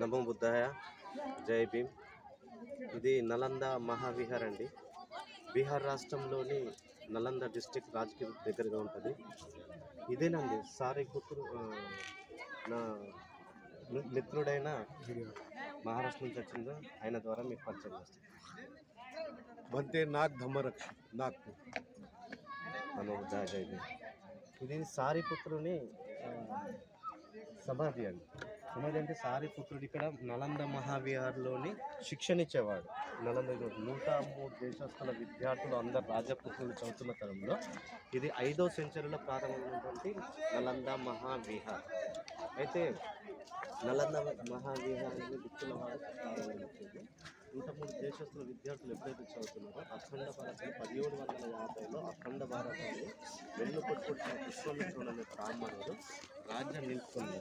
నమో బుద్ధాయ. జై భీమ్. ఇది నలంద మహావిహార్ అండి. బీహార్ రాష్ట్రంలోని నలంద డిస్టిక్ రాజకీయ దగ్గరగా ఉంటుంది. ఇదేనండి సారీ కూతురు నా మిత్రుడైన మహారాష్ట్ర నుంచి వచ్చింది ఆయన ద్వారా మీకు పరిచయం చేస్తాను వంతే నాగ్ ధమ్మరక్ష నాగ్ నమో బుద్ధాయ జై భీమ్. ఇది సారీ పుత్రుని సమాధి అండి. సమాధి అంటే సారిపుత్రుడు ఇక్కడ నలంద మహావిహార్లోని శిక్షణ ఇచ్చేవాడు నలంద నూట మూడు దేశస్తుల విద్యార్థులు అందరు రాజపుత్రులు చదువుతున్న తరంలో. ఇది ఐదో సెంచరీలో ప్రారంభమైనటువంటి నలంద మహావిహార్. అయితే నలంద మహావిహారాన్ని దిక్కుల వాడు ప్రారంభించింది నూట మూడు దేశస్తుల విద్యార్థులు ఎప్పుడైతే చదువుతున్నారో అఖండ భారతం పదిహేడు వందల యాభైలో అఖండ భారతాన్ని వెన్ను పట్టుకుంటున్న విశ్వామిత్రుడు అనే బ్రాహ్మణుడు రాజ్యం నిలుపుకుంది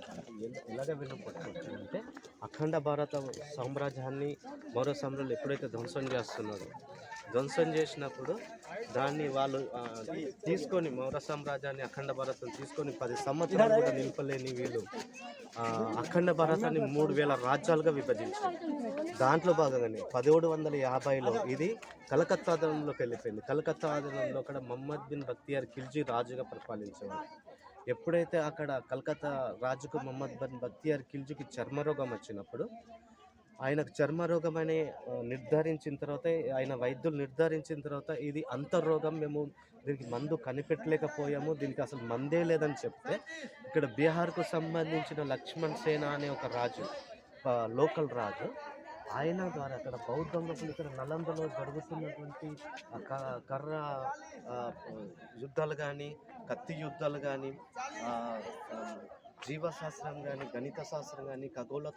ఎలాగ వెన్ను కొట్టుకొచ్చిందంటే అఖండ భారత సామ్రాజ్యాన్ని మరో సామ్రాజ్యాలు ఎప్పుడైతే ధ్వంసం చేస్తున్నారో ధ్వంసం చేసినప్పుడు దాన్ని వాళ్ళు తీసుకొని మౌర సామ్రాజ్యాన్ని అఖండ భారతం తీసుకొని పది సంవత్సరాలు కూడా నిలపలేని వీళ్ళు. అఖండ భారతాన్ని మూడు వేల రాజ్యాలుగా విభజించింది. దాంట్లో భాగంగానే పదిహేడు వందల యాభైలో ఇది కలకత్తా ఆధీనంలోకి వెళ్ళిపోయింది. కలకత్తా ఆధీనంలో అక్కడ మహమ్మద్ బిన్ బక్తియార్ ఖిల్జీ రాజుగా పరిపాలించేవాడు ఎప్పుడైతే అక్కడ కలకత్తా రాజుకు మహమ్మద్ బిన్ బక్తియార్ ఖిల్జీకి చర్మరోగం వచ్చినప్పుడు ఆయనకు చర్మరోగం అని నిర్ధారించిన తర్వాత ఆయన వైద్యులు నిర్ధారించిన తర్వాత ఇది అంతర్రోగం మేము దీనికి మందు కనిపెట్టలేకపోయాము దీనికి అసలు మందే లేదని చెప్తే ఇక్కడ బీహార్కు సంబంధించిన లక్ష్మణ్ సేన అనే ఒక రాజు లోకల్ రాజు ఆయన ద్వారా అక్కడ బౌద్ధ ఇక్కడ నలందలో జరుగుతున్నటువంటి క- కర్ర యుద్ధాలు కానీ కత్తి యుద్ధాలు కానీ జీవశాస్త్రం కానీ గణిత శాస్త్రం కానీ ఖగోళ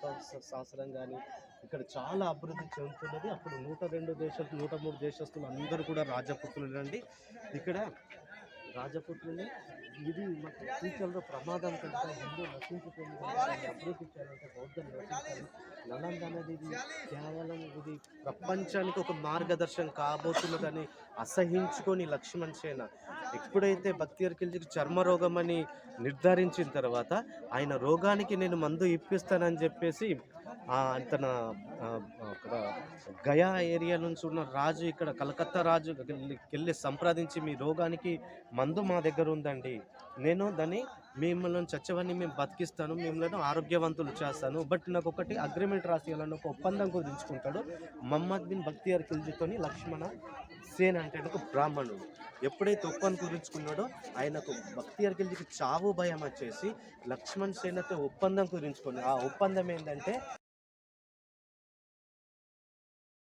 శాస్త్రం కానీ ఇక్కడ చాలా అభివృద్ధి చెందుతున్నది. అప్పుడు నూట రెండు దేశాలు నూట మూడు దేశస్తులు అందరూ కూడా రాజపుత్రులు అండి ఇక్కడ రాజపుత్రులు ఇది ఫ్యూచర్లో ప్రమాదం కంటే హిందూ నశించుతుంది అభివృద్ధి చేయాలంటే బౌద్ధం నశించాలి నలంద అనేది ఇది కేవలం ఇది ప్రపంచానికి ఒక మార్గదర్శనం కాబోతున్నదని అసహించుకొని లక్ష్మణ్ సేన ఎప్పుడైతే భక్తియర్ ఖిల్జీకి చర్మ రోగం అని నిర్ధారించిన తర్వాత ఆయన రోగానికి నేను మందు ఇప్పిస్తానని చెప్పేసి తన గయా ఏరియా నుంచి ఉన్న రాజు ఇక్కడ కలకత్తా రాజు వెళ్ళి సంప్రదించి మీ రోగానికి మందు మా దగ్గర ఉందండి. నేను దాన్ని మిమ్మల్ని చచ్చవని మేము బతికిస్తాను మిమ్మల్ని ఆరోగ్యవంతులు చేస్తాను. బట్ నాకు ఒకటి అగ్రిమెంట్ రాసి ఒక ఒప్పందం కుదించుకుంటాడు. మహమ్మద్ బిన్ బక్తియార్ ఖిల్జీతోని లక్ష్మణ సేన్ అంటే ఒక బ్రాహ్మణుడు. ఎప్పుడైతే ఒప్పందం కుదుర్చుకున్నాడో ఆయనకు భక్తి ఖిల్జీకి చావు భయం వచ్చేసి లక్ష్మణ్ సేనతో ఒప్పందం కుదించుకున్నాడు ఆ ఒప్పందం ఏంటంటే